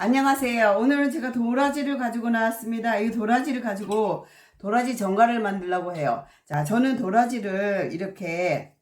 안녕하세요. 오늘은 제가 도라지를 가지고 나왔습니다. 이 도라지를 가지고 도라지 전갈을 만들려고 해요. 자, 저는 도라지를 이렇게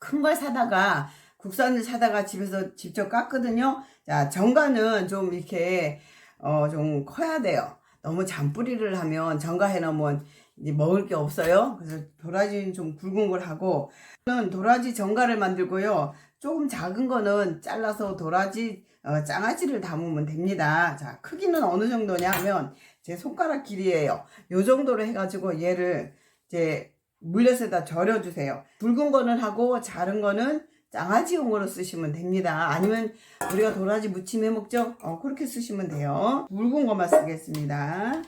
큰 걸 사다가 국산을 사다가 집에서 직접 깎거든요. 자, 전갈은 좀 이렇게 어, 좀 커야 돼요. 너무 잔뿌리를 하면 전가해 놓으면 이제 먹을 게 없어요. 그래서 도라지는 좀 굵은 걸 하고 저는 도라지 전갈을 만들고요. 조금 작은 거는 잘라서 도라지 어, 장아찌를 담으면 됩니다. 자, 크기는 어느 정도냐 하면 제 손가락 길이에요. 요 정도로 해가지고 얘를 이제 물엿에다 절여주세요. 굵은 거는 하고 작은 거는 장아찌용으로 쓰시면 됩니다. 아니면 우리가 도라지 무침 해 먹죠? 어, 그렇게 쓰시면 돼요. 굵은 것만 쓰겠습니다.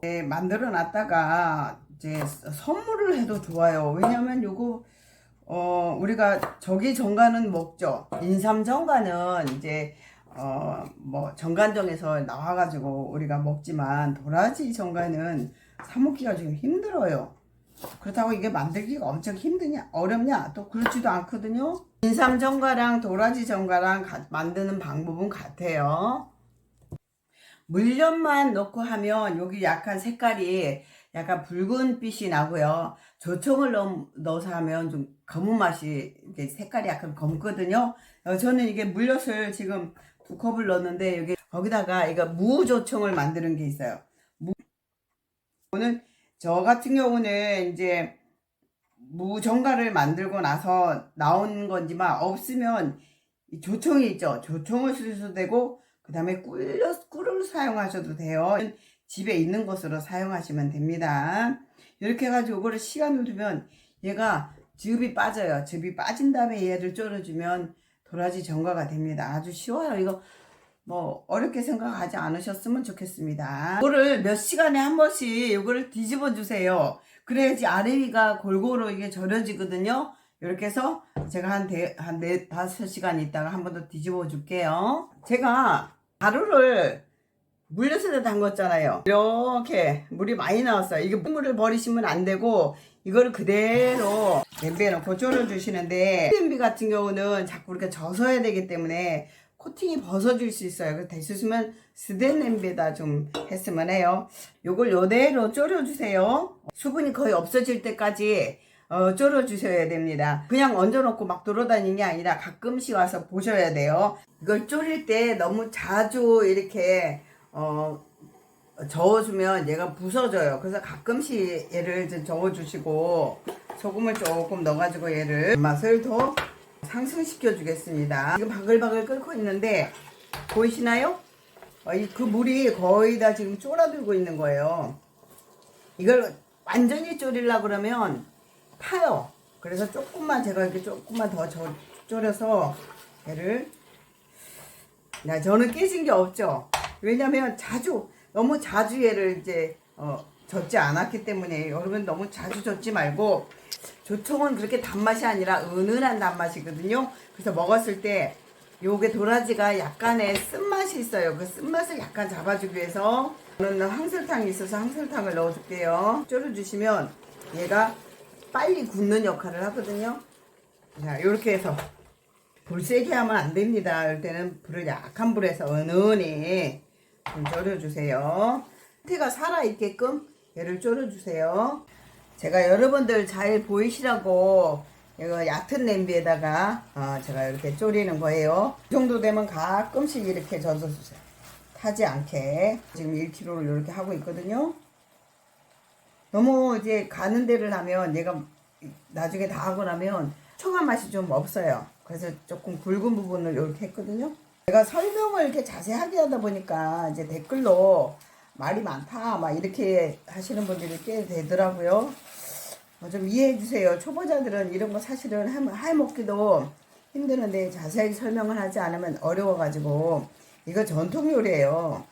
네, 만들어 놨다가 이제 선물을 해도 좋아요. 왜냐면 요거 어 우리가 저기 정가는 먹죠. 인삼 정가는 이제 어 뭐 정관정에서 나와가지고 우리가 먹지만 도라지 정가는 사 먹기가 좀 힘들어요. 그렇다고 이게 만들기가 엄청 힘드냐 어렵냐 또 그렇지도 않거든요. 인삼 정가랑 도라지 정가랑 가- 만드는 방법은 같아요. 물엿만 넣고 하면 여기 약간 색깔이 약간 붉은 빛이 나고요. 조청을 넣, 넣어서 하면 좀 검은 맛이 이게 색깔이 약간 검거든요. 어, 저는 이게 물엿을 지금 두 컵을 넣었는데 여기 거기다가 이거 무조청을 만드는 게 있어요. 무, 오늘 저 같은 경우는 이제 무정가를 만들고 나서 나온 건지만 없으면 이 조청이 있죠. 조청을 쓰셔도 되고 그 다음에 꿀, 꿀을 사용하셔도 돼요. 집에 있는 것으로 사용하시면 됩니다. 이렇게 해가지고 이거를 시간을 두면 얘가 즙이 빠져요. 즙이 빠진 다음에 얘를 졸여주면 도라지 전과가 됩니다. 아주 쉬워요. 이거 뭐 어렵게 생각하지 않으셨으면 좋겠습니다. 이거를 몇 시간에 한 번씩 이거를 뒤집어 주세요. 그래야지 아래 위가 골고루 이게 절여지거든요. 이렇게 해서 제가 한, 대, 한 네, 다섯 시간 있다가 한 번 더 뒤집어 줄게요. 제가 가루를 물엿에다 담궜잖아요. 이렇게 물이 많이 나왔어요. 이게 물을 버리시면 안 되고 이거를 그대로 냄비에 넣고 졸여주시는데 냄비 같은 경우는 자꾸 이렇게 젖어야 되기 때문에 코팅이 벗어질 수 있어요. 그래서 됐으면 스덴 냄비에다 좀 했으면 해요. 요걸 요대로 졸여주세요. 수분이 거의 없어질 때까지 어, 졸여주셔야 됩니다. 그냥 얹어놓고 막 돌아다니는 게 아니라 가끔씩 와서 보셔야 돼요. 이걸 졸일 때 너무 자주 이렇게 어, 저어주면 얘가 부서져요. 그래서 가끔씩 얘를 좀 저어주시고 소금을 조금 넣어가지고 얘를 맛을 더 상승시켜 주겠습니다. 지금 바글바글 끓고 있는데 보이시나요? 어, 이, 그 물이 거의 다 지금 쫄아들고 있는 거예요. 이걸 완전히 졸이려 그러면 타요. 그래서 조금만 제가 이렇게 조금만 더 저, 졸여서 얘를 나 저는 깨진 게 없죠. 왜냐면 자주 너무 자주 얘를 이제 어, 젓지 않았기 때문에 여러분 너무 자주 젓지 말고 조청은 그렇게 단맛이 아니라 은은한 단맛이거든요. 그래서 먹었을 때 요게 도라지가 약간의 쓴맛이 있어요. 그 쓴맛을 약간 잡아주기 위해서 저는 항설탕이 있어서 항설탕을 넣어줄게요. 졸여주시면 얘가 빨리 굳는 역할을 하거든요. 자, 이렇게 해서 불 세게 하면 안 됩니다. 이럴 때는 불을 약한 불에서 은은히 좀 졸여주세요. 태가 살아있게끔 얘를 졸여주세요. 제가 여러분들 잘 보이시라고 이거 얕은 냄비에다가 어, 제가 이렇게 졸이는 거예요. 이 정도 되면 가끔씩 이렇게 젖어주세요. 타지 않게. 지금 1kg를 이렇게 하고 있거든요. 너무 이제 가는 데를 하면 얘가 나중에 다 하고 나면 청한 맛이 좀 없어요. 그래서 조금 굵은 부분을 이렇게 했거든요. 제가 설명을 이렇게 자세하게 하다 보니까 이제 댓글로 말이 많다 막 이렇게 하시는 분들이 꽤 되더라고요. 어, 좀 이해해 주세요. 초보자들은 이런 거 사실은 해- 해먹기도 힘드는데 자세하게 설명을 하지 않으면 어려워가지고 이거 전통 요리예요.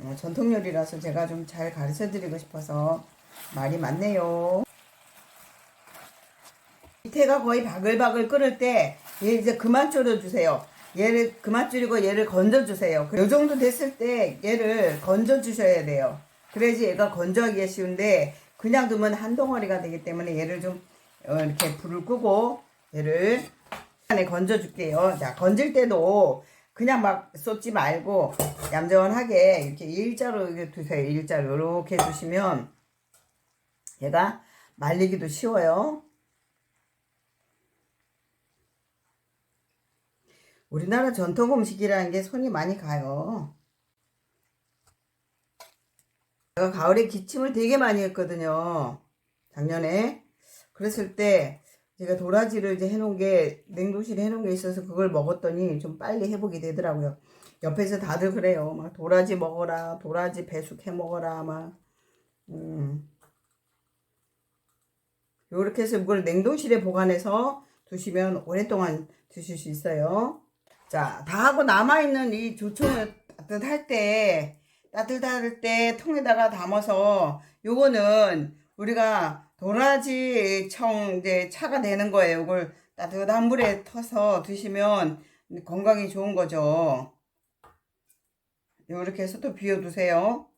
어, 전통 요리라서 제가 좀 잘 가르쳐 드리고 싶어서 말이 많네요. 밑에가 거의 바글바글 끓을 때 얘 이제 그만 졸여 주세요. 얘를 그만 줄이고 얘를 건져 주세요. 요 정도 됐을 때 얘를 건져 주셔야 돼요. 그래야지 얘가 건조하기가 쉬운데 그냥 두면 한 덩어리가 되기 때문에 얘를 좀 어, 이렇게 불을 끄고 얘를 안에 건져줄게요. 자, 건질 때도 그냥 막 쏟지 말고 얌전하게 이렇게 일자로 이렇게 두세요. 일자로 이렇게 두시면 얘가 말리기도 쉬워요. 우리나라 전통 음식이라는 게 손이 많이 가요. 제가 가을에 기침을 되게 많이 했거든요. 작년에. 그랬을 때 제가 도라지를 이제 해놓은 게 냉동실에 해놓은 게 있어서 그걸 먹었더니 좀 빨리 회복이 되더라고요. 옆에서 다들 그래요. 막 도라지 먹어라, 도라지 배숙 해 먹어라, 막. 음. 요렇게 해서 이걸 냉동실에 보관해서 두시면 오랫동안 드실 수 있어요. 자, 다 하고 남아있는 이 조청을 따뜻할 때, 따뜻할 때 통에다가 담아서 요거는 우리가 도라지 청 이제 차가 되는 거예요. 이걸 따뜻한 물에 터서 드시면 건강에 좋은 거죠. 요렇게 해서 또 비워두세요.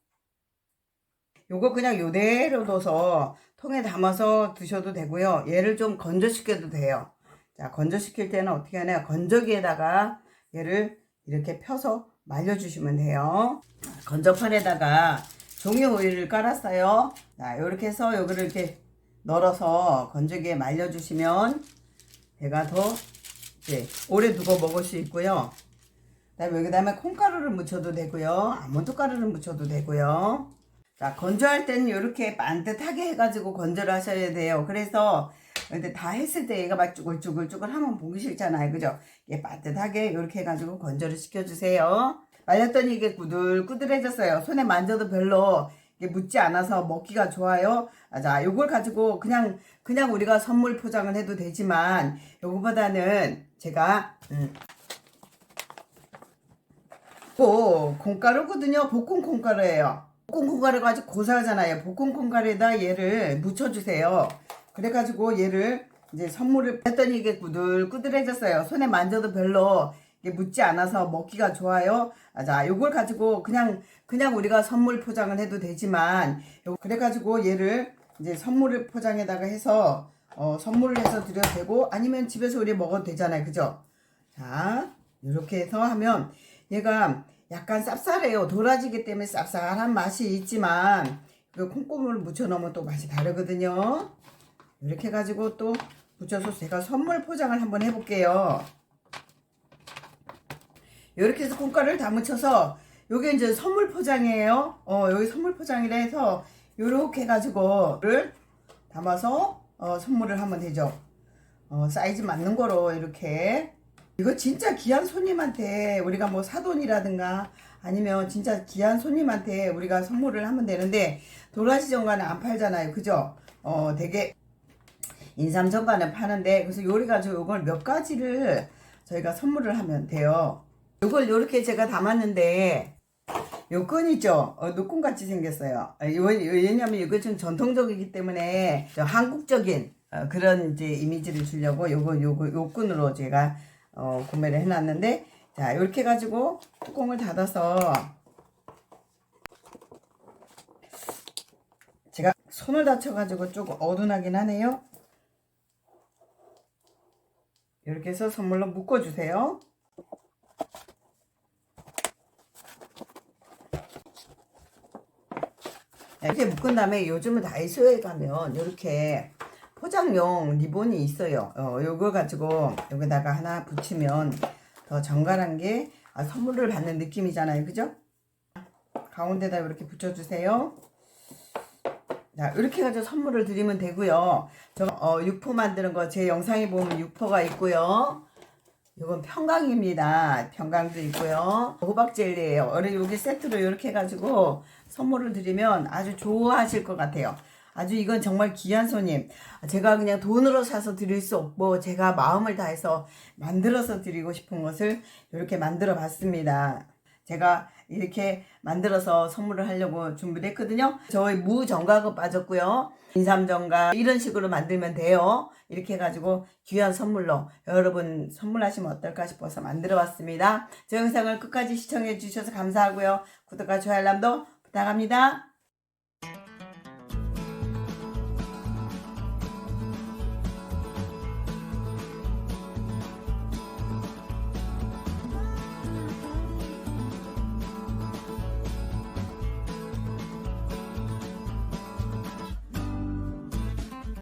요거 그냥 요대로 둬서 통에 담아서 드셔도 되고요. 얘를 좀 건조시켜도 돼요. 자, 건조시킬 때는 어떻게 하냐. 건조기에다가 얘를 이렇게 펴서 말려주시면 돼요. 건조판에다가 종이 오일을 깔았어요. 자, 이렇게 해서 요거를 이렇게 널어서 건조기에 말려주시면 얘가 더 이제 오래 두고 먹을 수 있고요. 그다음에 여기다가 콩가루를 묻혀도 되고요. 아몬드 가루를 묻혀도 되고요. 자, 건조할 때는 이렇게 반듯하게 해가지고 건조를 하셔야 돼요. 그래서 근데 다 했을 때 얘가 막 쭈글쭈글쭈글 하면 보기 싫잖아요. 그죠? 얘 반듯하게 이렇게 해가지고 건조를 시켜주세요. 말렸더니 이게 꾸들꾸들해졌어요. 손에 만져도 별로 묻지 않아서 먹기가 좋아요. 아, 자, 요걸 가지고 그냥, 그냥 우리가 선물 포장을 해도 되지만, 요거보다는 제가, 음, 고 콩가루거든요. 볶은 콩가루예요. 볶은 콩가루가 아주 고소하잖아요. 볶은 콩가루에다 얘를 묻혀주세요. 그래가지고 얘를 이제 선물을 했더니 이게 꾸들꾸들해졌어요. 손에 만져도 별로 묻지 않아서 먹기가 좋아요. 아, 자, 요걸 가지고 그냥 그냥 우리가 선물 포장을 해도 되지만 요 그래가지고 얘를 이제 선물 포장에다가 해서 어, 선물을 해서 드려도 되고 아니면 집에서 우리 먹어도 되잖아요. 그죠? 자, 이렇게 해서 하면 얘가 약간 쌉쌀해요. 도라지기 때문에 쌉쌀한 맛이 있지만 그 콩고물을 묻혀 넣으면 또 맛이 다르거든요. 이렇게 해가지고 또 묻혀서 제가 선물 포장을 한번 해볼게요. 이렇게 해서 콩가루를 다 묻혀서 요게 이제 선물 포장이에요. 어, 여기 선물 포장이라 해서 요렇게 해가지고를 담아서 어, 선물을 하면 되죠. 어, 사이즈 맞는 거로 이렇게 이거 진짜 귀한 손님한테 우리가 뭐 사돈이라든가 아니면 진짜 귀한 손님한테 우리가 선물을 하면 되는데 도라지 정가는 안 팔잖아요. 그죠? 어, 되게 인삼 정가는 파는데 그래서 요리 가지고 이걸 몇 가지를 저희가 선물을 하면 돼요. 이걸 이렇게 제가 담았는데 요 끈이죠. 어, 누꾼 같이 생겼어요. 어, 왜냐면 이거 좀 전통적이기 때문에 저 한국적인 어, 그런 이제 이미지를 주려고 요거 요거 요 끈으로 제가 어, 구매를 해놨는데 자 이렇게 가지고 뚜껑을 닫아서 제가 손을 다쳐가지고 조금 어둔하긴 하네요. 이렇게 해서 선물로 묶어주세요. 이렇게 묶은 다음에 요즘은 다이소에 가면 이렇게 포장용 리본이 있어요. 어, 요거 가지고 여기다가 하나 붙이면 더 정갈한 게 아, 선물을 받는 느낌이잖아요. 그죠? 가운데다 이렇게 붙여주세요. 자, 이렇게 해가지고 선물을 드리면 되고요. 저 어, 육포 만드는 거 제 영상에 보면 육포가 있고요. 이건 평강입니다. 평강도 있고요. 호박 젤리예요. 어른 여기 세트로 이렇게 해가지고 선물을 드리면 아주 좋아하실 것 같아요. 아주 이건 정말 귀한 손님. 제가 그냥 돈으로 사서 드릴 수 없고 제가 마음을 다해서 만들어서 드리고 싶은 것을 이렇게 만들어 봤습니다. 제가 이렇게 만들어서 선물을 하려고 준비를 했거든요. 저희 무정가가 빠졌고요. 인삼정가 이런 식으로 만들면 돼요. 이렇게 해가지고 귀한 선물로 여러분 선물하시면 어떨까 싶어서 만들어 봤습니다. 저 영상을 끝까지 시청해 주셔서 감사하고요. 구독과 좋아요 알람도 부탁합니다.